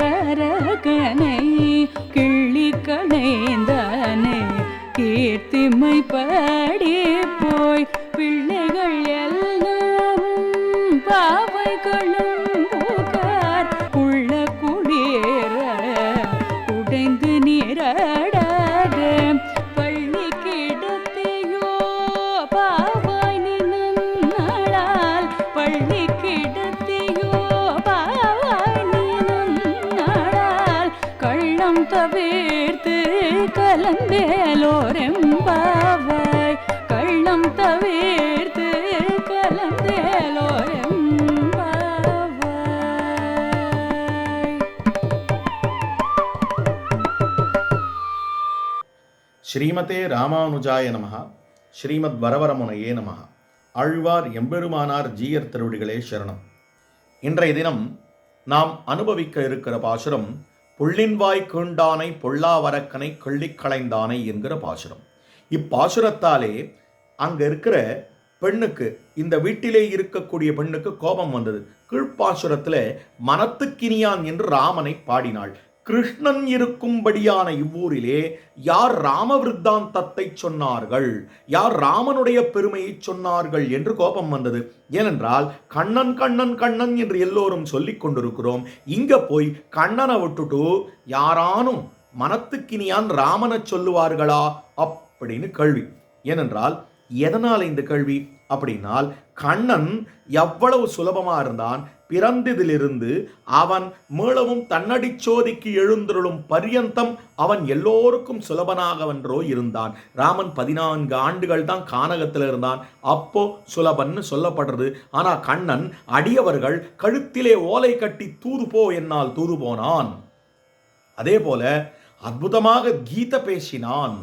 கொல்லகனை கிள்ளி கணைந்தானே கீர்த்திமை படி போய் பிள்ளைகள் எல்லாம் பாவைகளும் தவிர்த்து கலந்தேலோரெம்பாவாய். கள்ளம் தவிர்த்து கலந்தேலோரெம்பாவாய். ஸ்ரீமதே ராமானுஜாய நமஹ. ஸ்ரீமத் வரவரமுனையே நமஹ. ஆழ்வார் எம்பெருமானார் ஜீயர் திருவடிகளே சரணம். இன்றைய தினம் நாம் அனுபவிக்க இருக்கிற பாசுரம் புள்ளின்வாய் கீண்டானை பொல்லாவரக்கனை கிள்ளிக் களைந்தானை என்கிற பாசுரம். இப்பாசுரத்தாலே அங்க இருக்கிற பெண்ணுக்கு இந்த வீட்டிலே இருக்கக்கூடிய பெண்ணுக்கு கோபம் வந்தது. கீழ்ப்பாசுரத்தில் மனத்துக்கினியான் என்று ராமனை பாடினாள். கிருஷ்ணன் இருக்கும்படியான இவ்வூரிலே யார் ராமவிருத்தாந்தத்தை சொன்னார்கள்? யார் ராமனுடைய பெருமையை சொன்னார்கள் என்று கோபம் வந்தது. ஏனென்றால் கண்ணன் கண்ணன் கண்ணன் என்று எல்லோரும் சொல்லிக் கொண்டிருக்கிறோம். இங்க போய் கண்ணனை விட்டுட்டு யாரானும் மனத்துக்கினியான் ராமனை சொல்லுவார்களா? அப்படின்னு கேள்வி. ஏனென்றால் எதனால் இந்த கேள்வி? அப்படின்னால் கண்ணன் எவ்வளவு சுலபமாக இருந்தான் பிறந்ததிலிருந்து அவன் மீளவும் தன்னடிச்சோதிக்கு எழுந்தருளும் பரியந்தம் அவன் எல்லோருக்கும் சுலபனாகவன்றோ இருந்தான். ராமன் பதினான்கு ஆண்டுகள் தான் கானகத்தில் இருந்தான். அப்போ சுலபன்னு சொல்லப்படுறது. ஆனால் கண்ணன் அடியவர்கள் கழுத்திலே ஓலை கட்டி தூது போ என்னால் தூது போனான். அதே போல அற்புதமாக கீத பேசினான்.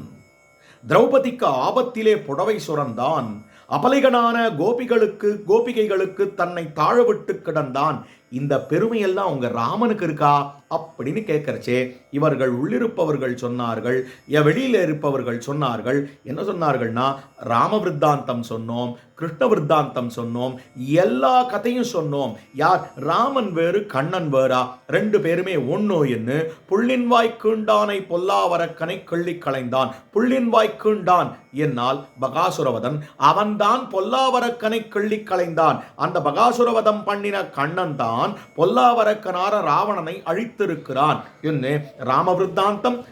திரௌபதிக்கு ஆபத்திலே புடவை சுரந்தான். அபலைகனான கோபிகளுக்கு கோபிகைகளுக்கு தன்னை தாழவிட்டு கிடந்தான். இந்த பெருமையெல்லாம் உங்க ராமனுக்கு இருக்கா அப்படின்னு கேட்கறச்சே இவர்கள் உள்ளிருப்பவர்கள் சொன்னார்கள் என் வெளியில இருப்பவர்கள் சொன்னார்கள். என்ன சொன்னார்கள்னா ராம விருத்தாந்தம் சொன்னோம் கிருஷ்ண விருத்தாந்தம் சொன்னோம் எல்லா கதையும் சொன்னோம். யார்? ராமன் வேறு கண்ணன் வேறா? ரெண்டு பேருமே ஒன்னோ என்று புள்ளின்வாய் கீண்டானை பொல்லாவரக்கனை கிள்ளி களைந்தான். புள்ளின்வாய் கீண்டான் என்னால் பகாசுரவதன் அவன்தான் பொல்லாவரக்கனை கிள்ளி களைந்தான். அந்த பகாசுரவதம் பண்ணின கண்ணன் தான் பொல்லாவரக்கனார ராவணனை அழித்திருக்கிறான். என்று ராமவிருத்தாந்தம்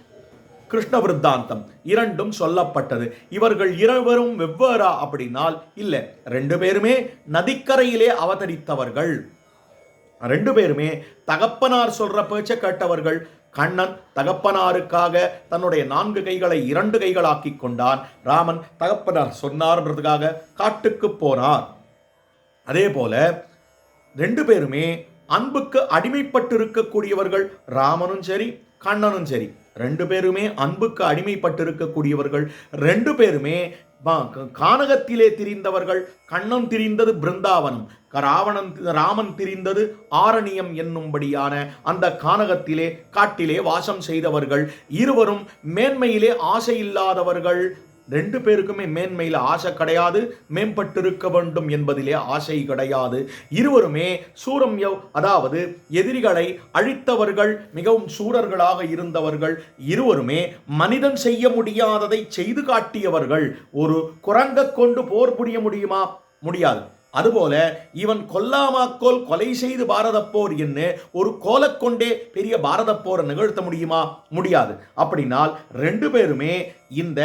கிருஷ்ண விருத்தாந்தம் இரண்டும் சொல்லப்பட்டது. இவர்கள் இருவரும் வெவ்வேறா அப்படின்னால் இல்லை. ரெண்டு பேருமே நதிக்கரையிலே அவதரித்தவர்கள். ரெண்டு பேருமே தகப்பனார் சொல்ற பேச்ச கேட்டவர்கள். கண்ணன் தகப்பனாருக்காக தன்னுடைய நான்கு கைகளை இரண்டு கைகளாக்கி கொண்டான். ராமன் தகப்பனார் சொன்னார்ன்றதுக்காக காட்டுக்கு போனார். அதே போல ரெண்டு பேருமே அன்புக்கு அடிமைப்பட்டு இருக்கக்கூடியவர்கள் ராமனும் சரி கண்ணனும் சரி. ரெண்டு பேருமே அன்புக்கு அடிமைப்பட்டு இருக்கக்கூடியவர்கள் ரெண்டு பேருமே கானகத்திலே திரிந்தவர்கள். கண்ணன் திரிந்தது பிருந்தாவனம். ராவணன் ராமன் திரிந்தது ஆரணியம் என்னும்படியான அந்த கானகத்திலே காட்டிலே வாசம் செய்தவர்கள். இருவரும் மேன்மையிலே ஆசை இல்லாதவர்கள் ரெண்டு பேருக்குமே மேன்மையில் ஆசை கிடையாது. மேம்பட்டிருக்க வேண்டும் என்பதிலே ஆசை கிடையாது. இருவருமே சூரம் அதாவது எதிரிகளை அழித்தவர்கள் மிகவும் சூரர்களாக இருந்தவர்கள் இருவருமே மனிதன் செய்ய முடியாததை செய்து காட்டியவர்கள் ஒரு குரங்க கொண்டு போர் புரிய முடியுமா? முடியாது. அதுபோல இவன் கொல்லாமாக்கோல் கொலை செய்து பாரத போர் என்று ஒரு கோலக்கொண்டே பெரிய பாரத போரை நிகழ்த்த முடியுமா? முடியாது. அப்படின்னால் ரெண்டு பேருமே இந்த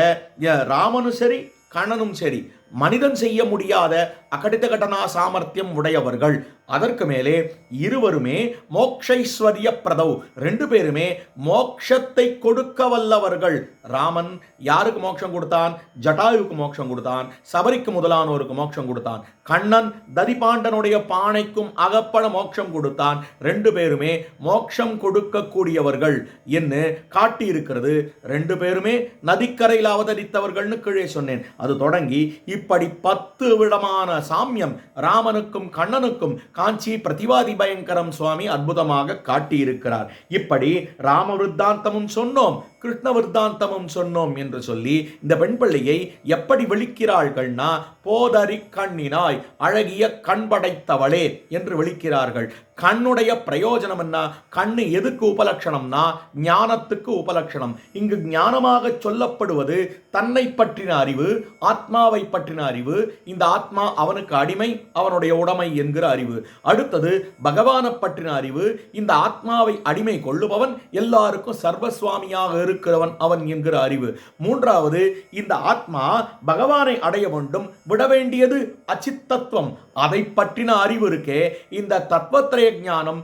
ராமனும் சரி கண்ணனும் சரி மனிதன் செய்ய முடியாத அகடித கடனா சாமர்த்தியம் உடையவர்கள். அதற்கு மேலே இருவருமே மோக்ஷைஸ்வரிய பிரதவ் ரெண்டு பேருமே மோக்ஷத்தை கொடுக்க வல்லவர்கள். ராமன் யாருக்கு மோட்சம் கொடுத்தான்? ஜட்டாயுக்கு மோட்சம் கொடுத்தான். சபரிக்கு முதலானோருக்கு மோட்சம் கொடுத்தான். கண்ணன் ததிபாண்டனுடைய பானைக்கும் அகப்பட மோட்சம் கொடுத்தான். ரெண்டு பேருமே மோட்சம் கொடுக்கக்கூடியவர்கள் என்று காட்டியிருக்கிறது. ரெண்டு பேருமே நதிக்கரையில் அவதரித்தவர்கள்னு கீழே சொன்னேன். அது தொடங்கி இப்படி பத்து விதமான சாமியம் ராமனுக்கும் கண்ணனுக்கும் காஞ்சி பிரதிவாதி பயங்கரம் சுவாமி அற்புதமாக காட்டியிருக்கிறார். இப்படி ராம விருத்தாந்தமும் சொன்னோம் கிருஷ்ண விருத்தாந்தமும் சொன்னோம் என்று சொல்லி இந்த பெண் பிள்ளையை எப்படி விழிக்கிறார்கள்னா போதறி கண்ணினாய் அழகிய கண் படைத்தவளே என்று விழிக்கிறார்கள். கண்ணுடைய பிரயோஜனம் என்ன? கண்ணு எதுக்கு உபலட்சணம்னா ஞானத்துக்கு உபலட்சணம் இங்கு ஞானமாக சொல்லப்படுவது தன்னை பற்றின அறிவு ஆத்மாவை பற்றின அறிவு. இந்த ஆத்மா அவனுக்கு அடிமை அவனுடைய உடைமை என்கிற அறிவு. அடுத்தது பகவானை பற்றின அறிவு. இந்த ஆத்மாவை அடிமை கொள்ளுபவன் எல்லாருக்கும் சர்வசுவாமியாக இருக்கிறவன் அவன் என்கிற அறிவு. மூன்றாவது இந்த ஆத்மா பகவானை அடைய வேண்டும் விட வேண்டியது அச்சித்தத்துவம். அதை பற்றின அறிவு இருக்கே. இந்த தத்துவத்திரைய ஞானம்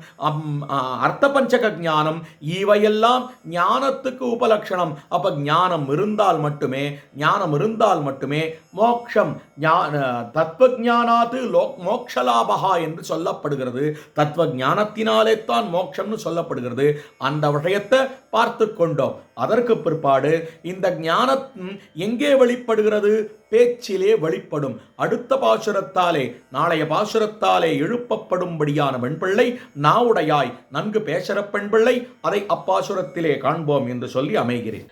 அர்த்த பஞ்சக ஞானம் இவையெல்லாம் ஞானத்துக்கு உபலட்சணம் அப்ப ஞானம் இருந்தால் மட்டுமே ஞானம் இருந்தால் மட்டுமே மோக்ஷம் ஞான தத்துவ ஞானாது லோ மோக்ஷலாபகா என்று சொல்லப்படுகிறது. தத்துவ ஞானத்தினாலே தான் மோட்சம்னு சொல்லப்படுகிறது. அந்த விஷயத்தை பார்த்து கொண்டோம். அதற்கு பிற்பாடு இந்த ஞானம் எங்கே வெளிப்படுகிறது? பேச்சிலே வெளிப்படும் அடுத்த பாசுரத்தாலே நாளைய பாசுரத்தாலே எழுப்பப்படும்படியான வெண்பிள்ளை நாவுடையாய் நன்கு பேசுகிற பெண்பிள்ளை அதை அப்பாசுரத்திலே காண்போம் என்று சொல்லி அமைகிறேன்.